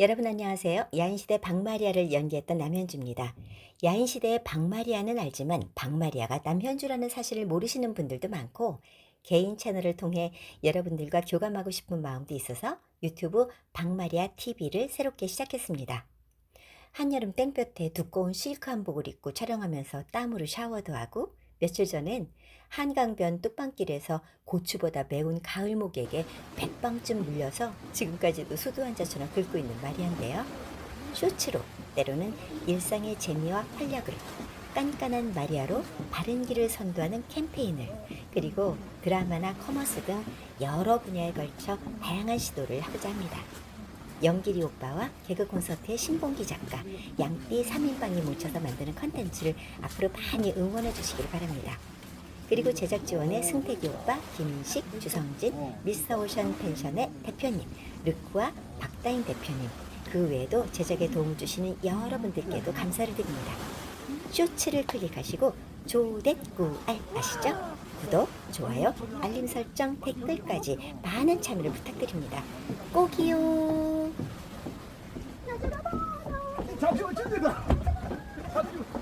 여러분 안녕하세요. 야인시대 박마리아를 연기했던 남현주입니다. 야인시대의 박마리아는 알지만 박마리아가 남현주라는 사실을 모르시는 분들도 많고 개인 채널을 통해 여러분들과 교감하고 싶은 마음도 있어서 유튜브 박마리아 TV를 새롭게 시작했습니다. 한여름 땡볕에 두꺼운 실크 한복을 입고 촬영하면서 땀으로 샤워도 하고 며칠 전엔 한강변 뚝방길에서 고추보다 매운 가을 목에게 백방쯤 물려서 지금까지도 수도 한자처럼 긁고 있는 마리아인데요. 쇼츠로 때로는 일상의 재미와 활력을 깐깐한 마리아로 바른 길을 선도하는 캠페인을 그리고 드라마나 커머스 등 여러 분야에 걸쳐 다양한 시도를 하고자 합니다. 영길이 오빠와 개그 콘서트의 신봉기 작가 양띠 3인방이 뭉쳐서 만드는 컨텐츠를 앞으로 많이 응원해 주시길 바랍니다. 그리고 제작 지원의 승택이 오빠, 김인식, 주성진, 미스터 오션 펜션의 대표님, 르쿠와 박다인 대표님, 그 외에도 제작에 도움을 주시는 여러분들께도 감사를 드립니다. 쇼츠를 클릭하시고 조댓구알 아시죠? 구독, 좋아요, 알림 설정, 댓글까지 많은 참여를 부탁드립니다. 꼭이요. 立ってくる。